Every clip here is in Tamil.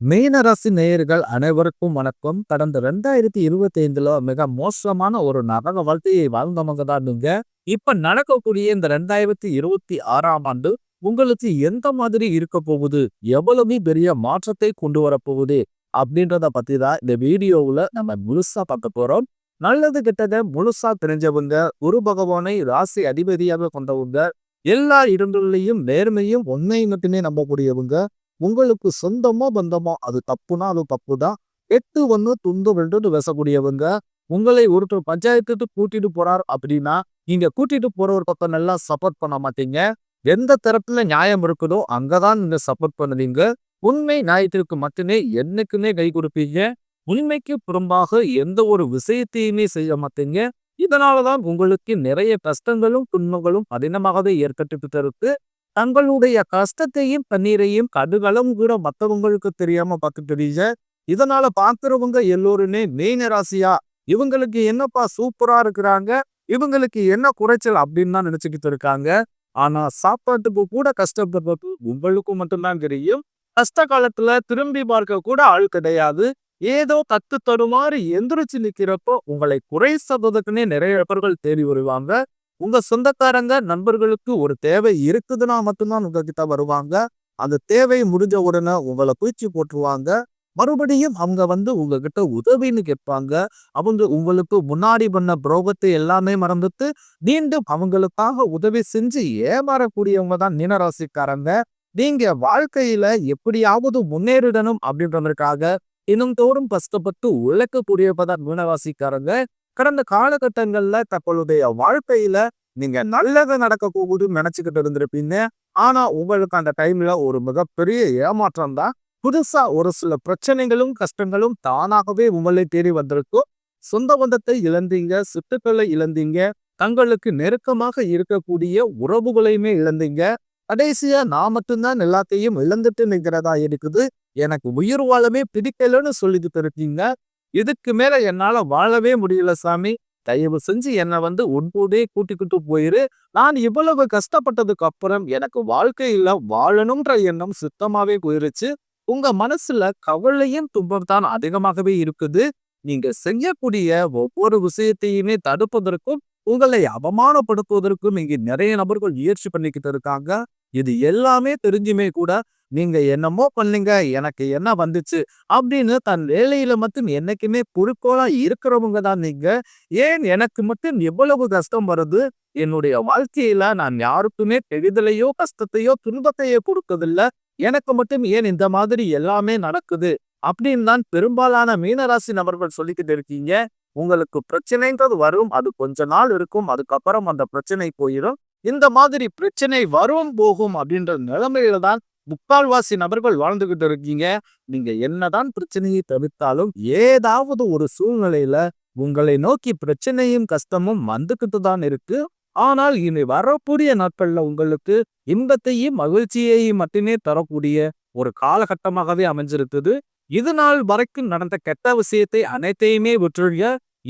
மீனராசி நேயர்கள் அனைவருக்கும் வணக்கம். கடந்த ரெண்டாயிரத்தி இருபத்தி ஐந்துல மிக மோசமான ஒரு நரக வாழ்க்கையை வாழ்ந்தவங்க தான் நீங்க இப்ப நடக்கக்கூடிய இந்த ரெண்டாயிரத்தி இருபத்தி ஆறாம் ஆண்டு உங்களுக்கு எந்த மாதிரி இருக்க போகுது? எவ்வளவு பெரிய மாற்றத்தை கொண்டு வரப்போகுது போகுது? அப்படின்றத பத்தி தான் இந்த வீடியோவுல நம்ம முழுசா பார்க்க போறோம். நல்லது கிட்டத முழுசா தெரிஞ்சவங்க குரு பகவானை ராசி அதிபதியாக கொண்டவங்க எல்லா இடங்கள்லையும் நேர்மையும் உண்மை மட்டுமே நம்பக்கூடியவங்க உங்களுக்கு சொந்தமோ பந்தமோ அது தப்புனா அது தப்பு தான் எட்டு ஒன்று துண்டு ரெண்டு பேசக்கூடியவங்க உங்களை ஒருத்தர் பஞ்சாயத்துக்கு கூட்டிட்டு போறார் அப்படின்னா நீங்க கூட்டிட்டு போற ஒரு பக்கம் நல்லா சப்போர்ட் பண்ண மாட்டீங்க. எந்த தரப்புல நியாயம் இருக்குதோ அங்கதான் நீங்க சப்போர்ட் பண்ணுவீங்க. உண்மை நியாயத்திற்கு மட்டுமே என்னைக்குமே கை கொடுப்பீங்க. உண்மைக்கு புறம்பாக எந்த ஒரு விஷயத்தையுமே செய்ய மாட்டீங்க. இதனாலதான் உங்களுக்கு நிறைய கஷ்டங்களும் துன்பங்களும் கடினமாகவே ஏற்பட்டு இருக்கு. தங்களுடைய கஷ்டத்தையும் கண்ணீரையும் கடுகளவும் கூட மத்தவங்களுக்கு தெரியாம பார்த்துட்டீங்க இதனால பாக்குறவங்க எல்லோருமே மீன ராசியா? இவங்களுக்கு என்னப்பா சூப்பரா இருக்கிறாங்க? இவங்களுக்கு என்ன குறைச்சல் அப்படின்னு தான் நினைச்சுக்கிட்டு இருக்காங்க. ஆனா சாப்பாட்டுக்கு கூட கஷ்டப்படுறது உங்களுக்கும் மட்டும்தான் தெரியும். கஷ்ட காலத்துல திரும்பி பார்க்க கூட ஆள் கிடையாது. ஏதோ கத்து தருமாறு எந்திரிச்சு நிக்கிறப்போ உங்களை குறை சொல்றதுக்குன்னே நிறைய பேர்கள் தேடி வருவாங்க. உங்க சொந்தக்காரங்க நண்பர்களுக்கு ஒரு தேவை இருக்குதுன்னா மட்டும்தான் உங்ககிட்ட வருவாங்க. அந்த தேவை முடிஞ்ச உடனே உங்களை குயிச்சு போட்டுருவாங்க. மறுபடியும் அவங்க வந்து உங்ககிட்ட உதவின்னு கேட்பாங்க. அவங்க உங்களுக்கு முன்னாடி பண்ண புரோகத்தை எல்லாமே மறந்துட்டு மீண்டும் அவங்களுக்காக உதவி செஞ்சு ஏமாறக்கூடியவங்க தான் மீனராசிக்காரங்க. நீங்க வாழ்க்கையில எப்படியாவது முன்னேறிடணும் அப்படின்றதற்காக இன்னும் தோறும் கஷ்டப்பட்டு உழைக்கக்கூடியவதான் மீனராசிக்காரங்க. கடந்த காலகட்டங்கள்ல தங்களுடைய வாழ்க்கையில நீங்க நல்லது நடக்க போகுதுன்னு நினைச்சுக்கிட்டு இருந்திருப்பீங்க. ஆனா உங்களுக்கு அந்த டைம்ல ஒரு மிகப்பெரிய ஏமாற்றம் தான். புதுசா ஒரு சில பிரச்சனைகளும் கஷ்டங்களும் தானாகவே உங்களை தேடி வந்திருக்கும். சொந்த பந்தத்தை இழந்தீங்க சித்துக்களை இழந்தீங்க தங்களுக்கு நெருக்கமாக இருக்கக்கூடிய உறவுகளையுமே இழந்தீங்க. கடைசியா நான் மட்டும்தான் எல்லாத்தையும் இழந்துட்டு நிற்கிறதா இருக்குது. எனக்கு உயிர் வாழமே பிடிக்கலன்னு சொல்லிட்டு இருக்கீங்க. இதுக்கு மேல என்னால வாழவே முடியல சாமி. தயவு செஞ்சு என்னை வந்து உன்போதே கூட்டிக்கிட்டு போயிரு. நான் இவ்வளவு கஷ்டப்பட்டதுக்கு அப்புறம் எனக்கு வாழ்க்கையில வாழணும்ன்ற எண்ணம் சுத்தமாவே போயிருச்சு. உங்க மனசுல கவலையும் துன்பம் தான் அதிகமாகவே இருக்குது. நீங்க செய்யக்கூடிய ஒவ்வொரு விஷயத்தையுமே தடுப்பதற்கும் உங்களை அவமானப்படுத்துவதற்கும் இங்க நிறைய நபர்கள் முயற்சி பண்ணிக்கிட்டு இருக்காங்க. இது எல்லாமே தெரிஞ்சுமே கூட நீங்க என்னமோ பண்ணீங்க எனக்கு என்ன வந்துச்சு? அப்படின்னு தன் வேலையில மட்டும் என்னைக்குமே குறிக்கோளா இருக்கிறவங்க தான் நீங்க. ஏன் எனக்கு மட்டும் எவ்வளவு கஷ்டம் வருது? என்னுடைய வாழ்க்கையில நான் யாருக்குமே பெரிதலையோ கஷ்டத்தையோ துன்பத்தையோ கொடுக்கதில்ல எனக்கு மட்டும் ஏன் இந்த மாதிரி எல்லாமே நடக்குது? அப்படின்னு தான் பெரும்பாலான மீனராசி நபர்கள் சொல்லிக்கிட்டு இருக்கீங்க. உங்களுக்கு பிரச்சனைன்றது வரும் அது கொஞ்ச நாள் இருக்கும் அதுக்கப்புறம் அந்த பிரச்சனை போயிடும் இந்த மாதிரி பிரச்சனை வரும் போகும் அப்படின்ற நிலைமையில தான் முக்கால்வாசி நபர்கள் வாழ்ந்துகிட்டு இருக்கீங்க. நீங்க என்னதான் பிரச்சனையை தவிர்த்தாலும் ஏதாவது ஒரு சூழ்நிலையில உங்களை நோக்கி பிரச்சனையும் கஷ்டமும் வந்துகிட்டு தான் இருக்கு. ஆனால் இனி வரக்கூடிய நாட்கள்ல உங்களுக்கு இன்பத்தையும் மகிழ்ச்சியையும் மட்டுமே தரக்கூடிய ஒரு காலகட்டமாகவே அமைஞ்சிருக்குது. இது நாள் வரைக்கும் நடந்த கெட்ட விஷயத்தை அனைத்தையுமே விட்டுழிய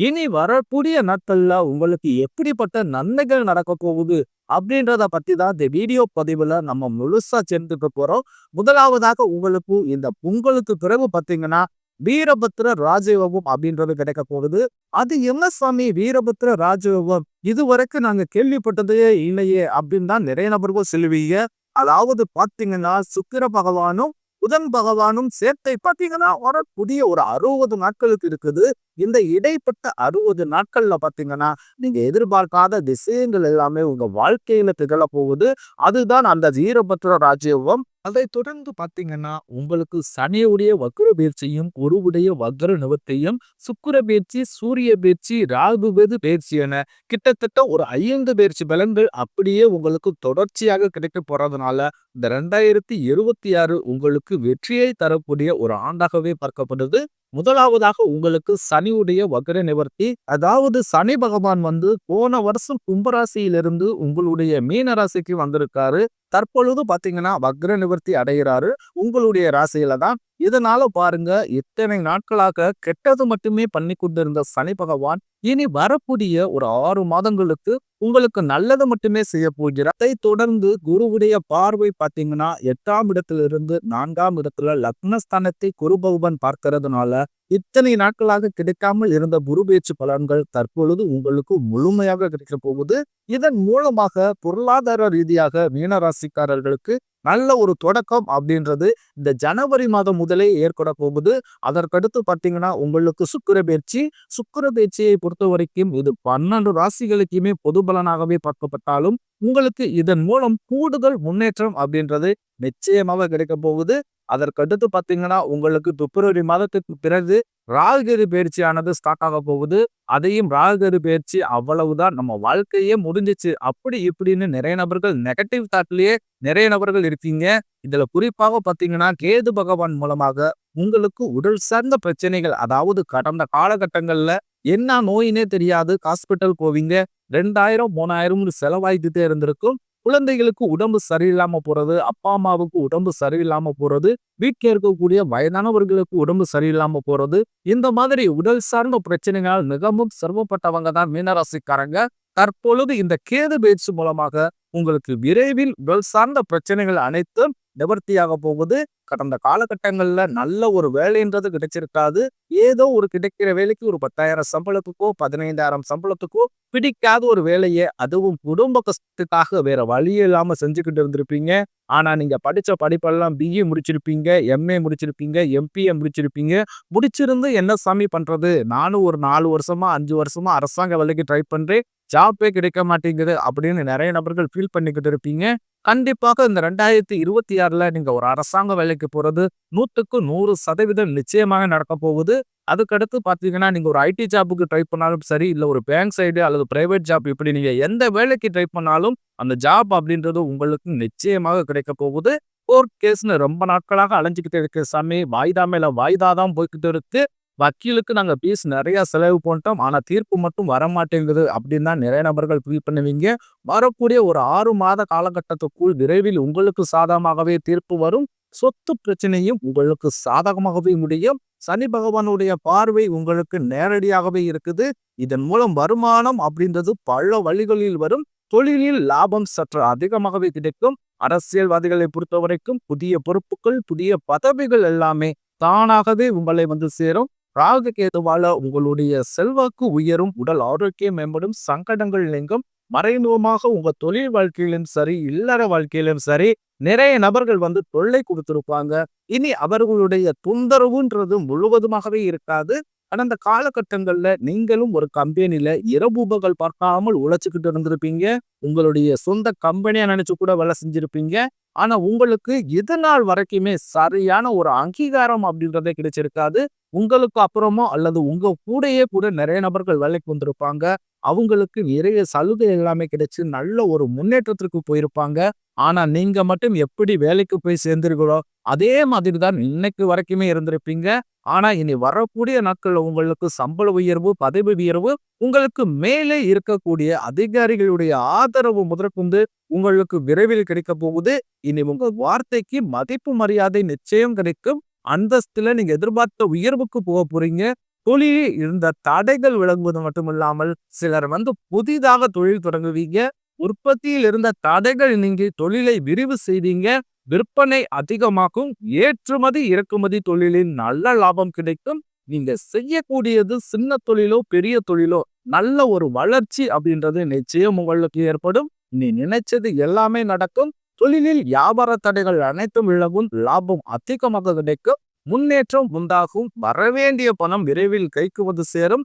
இனி வரக்கூடிய நாட்கள்ல உங்களுக்கு எப்படிப்பட்ட நன்மைகள் நடக்க போகுது அப்படின்றத பத்தி தான் இந்த வீடியோ பதிவுல நம்ம முழுசா சேர்ந்துக்க போறோம். முதலாவதாக உங்களுக்கு இந்த பொங்கலுக்கு பிறகு பாத்தீங்கன்னா வீரபத்ர ராஜயோகம் அப்படின்றது கிடைக்க போகுது. அது என்ன சாமி? வீரபத்ர ராஜயோகம். இதுவரைக்கும் நாங்க கேள்விப்பட்டதே இல்லையே அப்படின்னு தான் நிறைய நபர்கள் சொல்லுவீங்க. அதாவது பாத்தீங்கன்னா சுக்கிர பகவானும் புதன் பகவானும் சேர்த்தை பார்த்தீங்கன்னா வரக்கூடிய ஒரு அறுபது நாட்களுக்கு இருக்குது. இந்த இடைப்பட்ட அறுபது நாட்கள்ல பார்த்தீங்கன்னா நீங்க எதிர்பார்க்காத திசையங்கள் எல்லாமே உங்க வாழ்க்கையில திகழ போகுது அதுதான் அந்த வீரபத்ர ராஜ்யவம் அதை தொடர்ந்து பார்த்தீங்கன்னா உங்களுக்கு சனியுடைய வக்ர பயிற்சியும் குருவுடைய வக்ர நிவத்தையும் சுக்கிர பயிற்சி சூரிய பயிற்சி ராகு வெது பயிற்சி என கிட்டத்தட்ட ஒரு ஐந்து பயிற்சி பலன்கள் அப்படியே உங்களுக்கு தொடர்ச்சியாக கிடைக்க போறதுனால இந்த ரெண்டாயிரத்தி இருபத்தி ஆறு உங்களுக்கு வெற்றியை தரக்கூடிய ஒரு ஆண்டாகவே பார்க்கப்படுது. முதலாவதாக உங்களுக்கு சனியுடைய வக்ர நிவர்த்தி அதாவது சனி பகவான் வந்து போன வருஷம் கும்பராசியிலிருந்து உங்களுடைய மீன ராசிக்கு வந்திருக்காரு. தற்பொழுது பாத்தீங்கன்னா வக்ர நிவர்த்தி அடைகிறாரு உங்களுடைய ராசியில தான். இதனால பாருங்க இத்தனை நாட்களாக கெட்டது மட்டுமே பண்ணி கொண்டிருந்த சனி பகவான் இனி வரக்கூடிய ஒரு ஆறு மாதங்களுக்கு உங்களுக்கு நல்லது மட்டுமே செய்ய போகிறார். அதை தொடர்ந்து குருவுடைய பார்வை பார்த்தீங்கன்னா எட்டாம் இடத்திலிருந்து நான்காம் இடத்துல லக்னஸ்தானத்தை குரு பகவான் பார்க்கறதுனால இத்தனை நாட்களாக கிடைக்காமல் இருந்த குரு பேச்சு பலன்கள் தற்பொழுது உங்களுக்கு முழுமையாக கிடைக்க போகுது. இதன் மூலமாக பொருளாதார ரீதியாக மீனராசிக்காரர்களுக்கு நல்ல ஒரு தொடக்கம் அப்படின்றது இந்த ஜனவரி மாதம் முதலே ஏற்பட போகுது. அதற்கடுத்து பார்த்தீங்கன்னா உங்களுக்கு சுக்கிர பயிற்சி சுக்கர பயிற்சியை பொறுத்த வரைக்கும் இது பன்னெண்டு ராசிகளுக்குமே பொது பலனாகவே பார்க்கப்பட்டாலும் உங்களுக்கு இதன் மூலம் கூடுதல் முன்னேற்றம் அப்படின்றது நிச்சயமாக கிடைக்க போகுது. அதற்கடுத்து பார்த்தீங்கன்னா உங்களுக்கு பிப்ரவரி மாதத்துக்கு பிறகு ராகுகேது பயிற்சியானது ஸ்டார்ட் ஆக போகுது. அதையும் ராகுகேது பயிற்சி அவ்வளவுதான். நம்ம வாழ்க்கையே முடிஞ்சிச்சு. அப்படி இப்படின்னு நிறைய நபர்கள் நெகட்டிவ் தாட்லயே நிறைய நபர்கள் இருக்கீங்க. இதுல குறிப்பாக பார்த்தீங்கன்னா கேது பகவான் மூலமாக உங்களுக்கு உடல் சார்ந்த பிரச்சனைகள் அதாவது கடந்த காலகட்டங்கள்ல என்ன நோயினே தெரியாது ஹாஸ்பிட்டல் போவீங்க. ரெண்டாயிரம் மூணாயிரம்னு செலவாகிக்கிட்டே இருந்திருக்கும். குழந்தைகளுக்கு உடம்பு சரியில்லாம போறது அப்பா அம்மாவுக்கு உடம்பு சரியில்லாம போறது வீட்டில் இருக்கக்கூடிய வயதானவர்களுக்கு உடம்பு சரியில்லாம போறது இந்த மாதிரி உடல் சார்ந்த பிரச்சனைகளால் மிகவும் சிரமப்பட்டவங்க தான் மீனராசிக்காரங்க. தற்பொழுது இந்த கேது பயிற்சி மூலமாக உங்களுக்கு விரைவில் உடல் சார்ந்த பிரச்சனைகள் அனைத்தும் நிவர்த்தியாக போகுது. கடந்த காலகட்டங்கள்ல நல்ல ஒரு வேலைன்றது கிடைச்சிருக்காது. ஏதோ ஒரு கிடைக்கிற வேலைக்கு ஒரு பத்தாயிரம் சம்பளத்துக்கோ பதினைந்தாயிரம் சம்பளத்துக்கோ பிடிக்காத ஒரு வேலையை அதுவும் குடும்ப கஷ்டத்துக்காக வேற வழியே இல்லாம செஞ்சுக்கிட்டு இருந்திருப்பீங்க. ஆனா நீங்க படிச்ச படிப்பெல்லாம் பிஏ முடிச்சிருப்பீங்க எம்ஏ முடிச்சிருப்பீங்க எம்பிஏ முடிச்சிருப்பீங்க. முடிச்சிருந்து என்ன சாமி பண்றது? நானும் ஒரு நாலு வருஷமா அஞ்சு வருஷமா அரசாங்க வேலைக்கு ட்ரை பண்றேன். ஜாப்பே கிடைக்க மாட்டேங்குது அப்படின்னு நிறைய நபர்கள் ஃபீல் பண்ணிக்கிட்டு இருப்பீங்க. கண்டிப்பாக இந்த ரெண்டாயிரத்தி இருபத்தி ஆறுல நீங்க ஒரு அரசாங்க வேலைக்கு போகிறது நூற்றுக்கு நூறு சதவீதம் நிச்சயமாக நடக்க போகுது. அதுக்கடுத்து பார்த்தீங்கன்னா நீங்கள் ஒரு ஐடி ஜாப்புக்கு ட்ரை பண்ணாலும் சரி இல்லை ஒரு பேங்க் சைடு அல்லது பிரைவேட் ஜாப் இப்படி நீங்கள் எந்த வேலைக்கு ட்ரை பண்ணாலும் அந்த ஜாப் அப்படின்றது உங்களுக்கு நிச்சயமாக கிடைக்க போகுது. கோர்ட் கேஸ்னு ரொம்ப நாட்களாக அலைஞ்சிக்கிட்டு இருக்க சாமி. வாய்தா மேலே வாய்தா தான் போய்கிட்டு இருக்கு. வக்கீலுக்கு நாங்கள் ஃபீஸ் நிறையா செலவு பண்ணிட்டோம். ஆனால் தீர்ப்பு மட்டும் வர மாட்டேங்குது அப்படின்னு தான் நிறைய நபர்கள் ஃபீல் பண்ணுவீங்க. வரக்கூடிய ஒரு ஆறு மாத காலகட்டத்துக்குள் விரைவில் உங்களுக்கு சாதகமாகவே தீர்ப்பு வரும். சொத்து பிரச்சனையும் உங்களுக்கு சாதகமாகவே முடியும். சனி பகவானுடைய பார்வை உங்களுக்கு நேரடியாகவே இருக்குது. இதன் மூலம் வருமானம் அப்படின்றது பல வழிகளில் வரும். தொழிலில் லாபம் சற்று அதிகமாகவே கிடைக்கும். அரசியல்வாதிகளை பொறுத்த வரைக்கும் புதிய பொறுப்புகள் புதிய பதவிகள் எல்லாமே தானாகவே உங்களை வந்து சேரும். ராகு கேதுவால உங்களுடைய செல்வாக்கு உயரும் உடல் ஆரோக்கியம் மேம்படும் சங்கடங்கள் நீங்கும். மறைமுகமாக உங்க தொழில் வாழ்க்கையிலும் சரி இல்லற வாழ்க்கையிலும் சரி நிறைய நபர்கள் வந்து தொல்லை கொடுத்திருப்பாங்க. இனி அவர்களுடைய தொந்தரவுன்றது முழுவதுமாகவே இருக்காது. கடந்த காலகட்டங்கள்ல நீங்களும் ஒரு கம்பெனில இரவுபகல் பார்க்காமல் உழைச்சுக்கிட்டு இருந்திருப்பீங்க. உங்களுடைய சொந்த கம்பெனியா நினைச்சு கூட வேலை செஞ்சிருப்பீங்க. ஆனா உங்களுக்கு இது நாள் வரைக்குமே சரியான ஒரு அங்கீகாரம் அப்படின்றதே கிடைச்சிருக்காது. உங்களுக்கு அப்புறமோ அல்லது உங்க கூடயே கூட நிறைய நபர்கள் வேலைக்கு வந்திருப்பாங்க. அவங்களுக்கு நிறைய சலுகை எல்லாமே கிடைச்சு நல்ல ஒரு முன்னேற்றத்திற்கு போயிருப்பாங்க. ஆனா நீங்க மட்டும் எப்படி வேலைக்கு போய் சேர்ந்திருக்கிறோ அதே மாதிரி தான் இன்னைக்கு வரைக்குமே இருந்திருப்பீங்க. ஆனா இனி வரக்கூடிய நாட்கள் உங்களுக்கு சம்பள உயர்வு பதவி உயர்வு உங்களுக்கு மேலே இருக்கக்கூடிய அதிகாரிகளுடைய ஆதரவு முதற்கொண்டு உங்களுக்கு விரைவில் கிடைக்க போகுது. இனி உங்க வார்த்தைக்கு மதிப்பு மரியாதை நிச்சயம் கிடைக்கும். அந்தஸ்துல நீங்க எதிர்பார்த்த உயர்வுக்கு போக போறீங்க. தொழிலில் இருந்த தடைகள் விளங்குவது மட்டுமில்லாமல் சிலர் வந்து புதிதாக தொழில் தொடங்குவீங்க. உற்பத்தியில் இருந்த தடைகள் நீங்கி தொழிலை விரிவு செய்வீங்க விற்பனை அதிகமாக்கும் ஏற்றுமதி இறக்குமதி தொழிலில் நல்ல லாபம் கிடைக்கும். நீங்க செய்யக்கூடியது சின்ன தொழிலோ பெரிய தொழிலோ நல்ல ஒரு வளர்ச்சி அப்படின்றது நிச்சயம் உங்களுக்கு ஏற்படும். நீ நினைச்சது எல்லாமே நடக்கும். தொழிலில் வியாபார தடைகள் அனைத்தும் விலகும் லாபம் அதிகமாக கிடைக்கும். முன்னேற்றம் உண்டாகும். வரவேண்டிய பணம் விரைவில் கைக்கு வந்து சேரும்.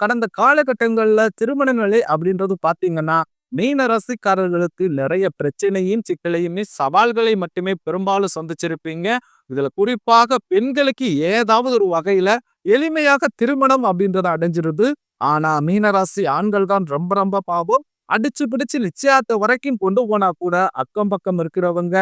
கடந்த காலகட்டங்கள்ல திருமண நிலை அப்படின்றது பாத்தீங்கன்னா மீன ராசிக்காரர்களுக்கு நிறைய பிரச்சனையும் சிக்கலையுமே சவால்களை மட்டுமே பெரும்பாலும் சந்திச்சிருப்பீங்க. இதுல குறிப்பாக பெண்களுக்கு ஏதாவது ஒரு வகையில எளிமையாக திருமணம் அப்படின்றத அடைஞ்சிருது. ஆனா மீனராசி ஆண்கள் தான் ரொம்ப ரொம்ப பாவம். அடிச்சு பிடிச்சு நிச்சயத்தை வரைக்கும் கொண்டு போனா கூட அக்கம் பக்கம் இருக்கிறவங்க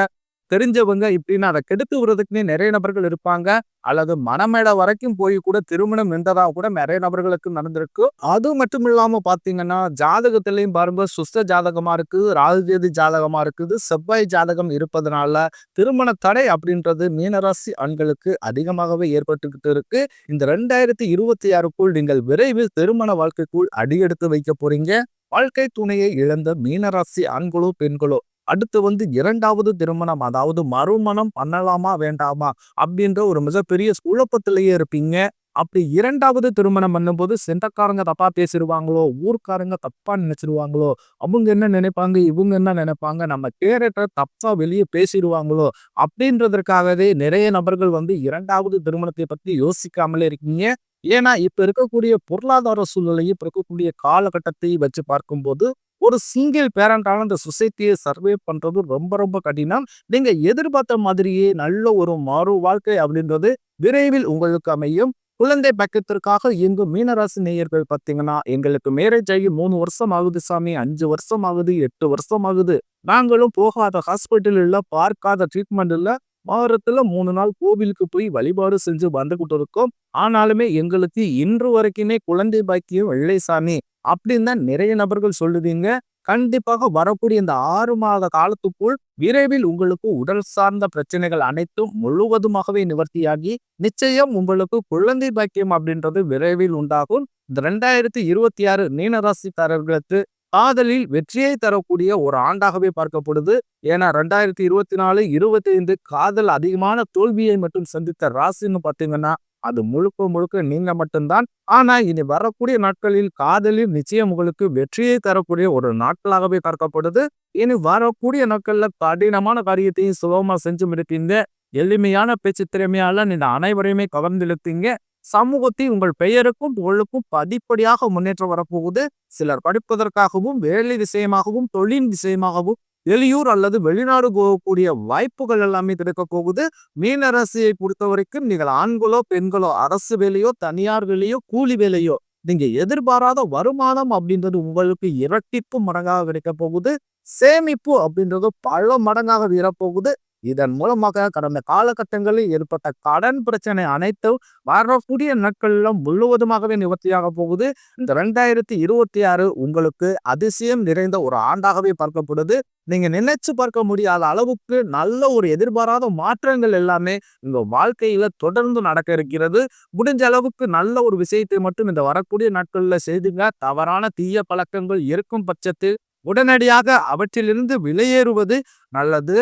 தெரிஞ்சவங்க இப்படின்னு அதை கெடுத்து விடுறதுக்குன்னே நிறைய நபர்கள் இருப்பாங்க. அல்லது மனமேடை வரைக்கும் போய் கூட திருமணம் நின்றதா கூட நிறைய நபர்களுக்கு நடந்திருக்கு. அது மட்டும் இல்லாம பாத்தீங்கன்னா ஜாதகத்திலையும் பாருங்க சுஸ்த ஜாதகமா இருக்குது ராகுகேது ஜாதகமா இருக்குது. செவ்வாய் ஜாதகம் இருப்பதனால திருமண தடை அப்படின்றது மீனராசி ஆண்களுக்கு அதிகமாகவே ஏற்பட்டுக்கிட்டு இருக்கு. இந்த ரெண்டாயிரத்தி இருபத்தி ஆறுக்குள் நீங்கள் விரைவில் திருமண வாழ்க்கைக்குள் அடியெடுத்து வைக்க போறீங்க. வாழ்க்கை துணையை இழந்த மீனராசி ஆண்களோ பெண்களோ அடுத்து வந்து இரண்டாவது திருமணம் அதாவது மறுமணம் பண்ணலாமா வேண்டாமா அப்படின்ற ஒரு மிகப்பெரிய குழப்பத்திலேயே இருப்பீங்க. அப்படி இரண்டாவது திருமணம் பண்ணும்போது சொந்தக்காரங்க தப்பா பேசிடுவாங்களோ ஊர்க்காரங்க தப்பா நினைச்சிருவாங்களோ அவங்க என்ன நினைப்பாங்க இவங்க என்ன நினைப்பாங்க நம்ம கேரக்டர் தப்பா வெளியே பேசிடுவாங்களோ அப்படின்றதற்காகவே நிறைய நபர்கள் வந்து இரண்டாவது திருமணத்தை பத்தி யோசிக்காமலே இருக்கீங்க. ஏன்னா இப்ப இருக்கக்கூடிய பொருளாதார சூழ்நிலையும் இப்ப இருக்கக்கூடிய காலகட்டத்தை வச்சு பார்க்கும்போது ஒரு சிங்கிள் பேரண்டால இந்த சொசைட்டியை சர்வே பண்ணுறது ரொம்ப ரொம்ப கடினம். நீங்கள் எதிர்பார்த்த மாதிரியே நல்ல ஒரு மாறு வாழ்க்கை அப்படின்றது விரைவில் உங்களுக்கு அமையும். குழந்தை பக்கத்திற்காக இயங்கும் மீனராசி நேயர்கள் பார்த்தீங்கன்னா எங்களுக்கு மேரேஜ் ஆகி மூணு வருஷம் ஆகுது சாமி அஞ்சு வருஷம் ஆகுது எட்டு வருஷம் ஆகுது நாங்களும் போகாத ஹாஸ்பிட்டல் பார்க்காத ட்ரீட்மெண்ட் இல்லை வாரத்துல மூணு நாள் கோவிலுக்கு போய் வழிபாடு செஞ்சு வந்துகிட்டு இருக்கோம். ஆனாலுமே எங்களுக்கு இன்று வரைக்குமே குழந்தை பாக்கியம் வெள்ளை சாமி. அப்படின்னு தான் நிறைய நபர்கள் சொல்லுவீங்க கண்டிப்பாக வரக்கூடிய இந்த ஆறு மாத காலத்துக்குள் விரைவில் உங்களுக்கு உடல் சார்ந்த பிரச்சனைகள் அனைத்தும் முழுவதுமாகவே நிவர்த்தியாகி நிச்சயம் உங்களுக்கு குழந்தை பாக்கியம் அப்படின்றது விரைவில் உண்டாகும். இந்த ரெண்டாயிரத்தி இருபத்தி ஆறு மீனராசிக்காரர்களுக்கு காதலில் வெற்றியை தரக்கூடிய ஒரு ஆண்டாகவே பார்க்கப்படுது. ஏன்னா ரெண்டாயிரத்தி இருபத்தி நாலு இருபத்தி ஐந்து காதல் அதிகமான தோல்வியை மட்டும் சந்தித்த ராசின்னு பார்த்தீங்கன்னா அது முழுக்க முழுக்க நீங்க மட்டும்தான். ஆனா இனி வரக்கூடிய நாட்களில் காதலில் நிச்சயம் உங்களுக்கு வெற்றியை தரக்கூடிய ஒரு நாட்களாகவே பார்க்கப்படுது. இனி வரக்கூடிய நாட்கள்ல கடினமான காரியத்தையும் சுலபமா செஞ்சு முடிப்பீங்க எளிமையான பேச்சு திறமையால நீங்க அனைவரையுமே கவர்ந்தெழுத்தீங்க சமூகத்தில் உங்கள் பெயருக்கும் புகழுக்கும் படிப்படியாக முன்னேற்றம் வரப்போகுது. சிலர் படிப்பதற்காகவும் வேலை விஷயமாகவும் தொழில் விஷயமாகவும் வெளியூர் அல்லது வெளிநாடு போகக்கூடிய வாய்ப்புகள் எல்லாமே கிடைக்க போகுது. மீனராசியை பொறுத்த வரைக்கும் நீங்கள் ஆண்களோ பெண்களோ அரசு வேலையோ தனியார் வேலையோ கூலி வேலையோ நீங்க எதிர்பாராத வருமானம் அப்படின்றது உங்களுக்கு இரட்டிப்பு மடங்காக கிடைக்க போகுது. சேமிப்பு அப்படின்றது பல மடங்காக வீரப்போகுது இதன் மூலமாக கடந்த காலகட்டங்களில் ஏற்பட்ட கடன் பிரச்சனை அனைத்தும் வரக்கூடிய நாட்களில் முழுவதுமாகவே நிவர்த்தியாக போகுது. இந்த ரெண்டாயிரத்தி இருபத்தி ஆறு உங்களுக்கு அதிசயம் நிறைந்த ஒரு ஆண்டாகவே பார்க்கப்படுது. நீங்க நினைச்சு பார்க்க முடியாத அளவுக்கு நல்ல ஒரு எதிர்பாராத மாற்றங்கள் எல்லாமே உங்க வாழ்க்கையில தொடர்ந்து நடக்க இருக்கிறது. முடிஞ்ச அளவுக்கு நல்ல ஒரு விஷயத்தை மட்டும் இந்த வரக்கூடிய நாட்கள்ல செய்துங்க. தவறான தீய பழக்கங்கள் இருக்கும் பட்சத்தில் உடனடியாக அவற்றிலிருந்து வெளியேறுவது நல்லது.